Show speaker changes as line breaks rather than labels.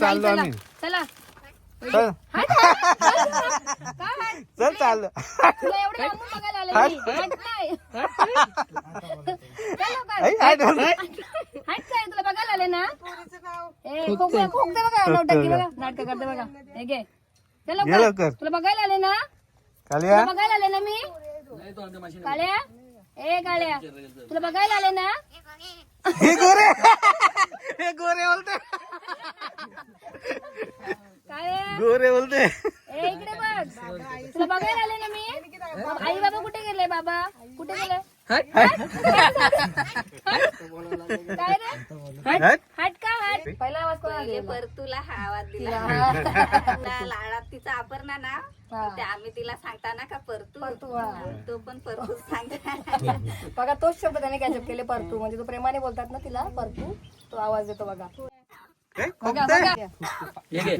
चाललो
चला.
आम्ही.
चला.
चल. चाललो.
तुला एवढं लांबून बघायला आले मी. हात नाही. चल लवकर.
आई, आई, डोल.
हात काय तुला बघायला आले ना? ए खोकते बघा नौटंकी बघा. नाटक करते बघा. हे घे. चल
ये
लवकर.
लवकर.
तुला बघायला आले ना?
कालिया?
तुला बघायला आले ना मी? काळ्या ए काळ्या तुला बघायला आले ना?
हे गोरे. हे गोरे बोलते गोरे बोलते.
ए इकडे बघ. तुला बघायला आले ना मी? आई बाबा कुठे गेले बाबा? कुठे गेले? काय रे?
हट.
हट. का? हट. पहिला आवाज कोणाला
पहिले.
दिला?
परतूला हा आवाज दिला. तिला. लाडात तिचा अपर्णा ना. ते आम्ही तिला सांगताना का परतू?
परतू, हा.
तो पण परतू सांगता
बघा तोच शब्द त्याने कॅचअप केले परतू. म्हणजे तो प्रेमाने बोलतात ना तिला परतू. तो आवाज देतो बघा. बघा
खोकते.
बघा.